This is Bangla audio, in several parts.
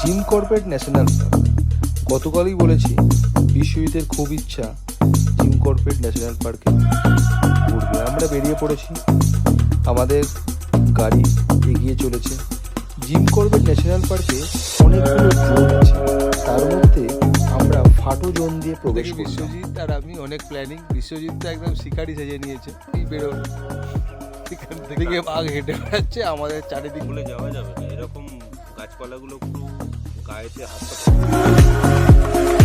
জিম কর্বেট ন্যাশনাল পার্ক গতকালই বলেছি বিশ্বজিতের খুব ইচ্ছা জিম কর্বেট ন্যাশনাল পার্কে ঘুরবে। আমরা বেরিয়ে পড়েছি। আমাদের গাড়ি এগিয়ে চলেছে। জিম কর্বেট ন্যাশনাল পার্কে অনেকগুলো জোন আছে। তার মধ্যে আমরা ফাটো জোন দিয়ে প্রবেশ করলাম। বিশ্বজিৎ আর আমি অনেক প্ল্যানিং বিশ্বজিৎ তো একদম শিকারি সেজে নিয়েছে। এই বেরো এখান থেকে বাঘ হেঁটে বেড়াচ্ছে আমাদের চারিদিক ভুলে যাওয়া যাবে না। এরকম গাছপালাগুলো পুরো গায়েতে হাতটা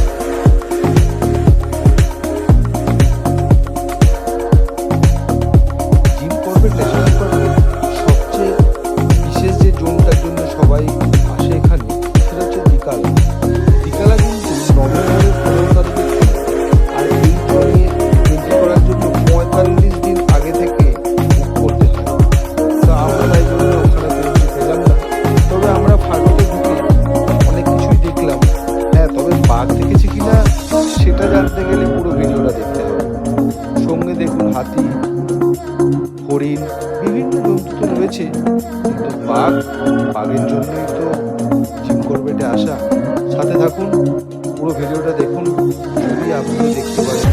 হাতি, হরিণ, বিভিন্ন জন্তু তো রয়েছে। কিন্তু বাঘ, বাঘের জন্যই তো জিম করবেটে আসা সাথে থাকুন, পুরো ভিডিওটা দেখুন, যদি আপনি দেখতে পারেন।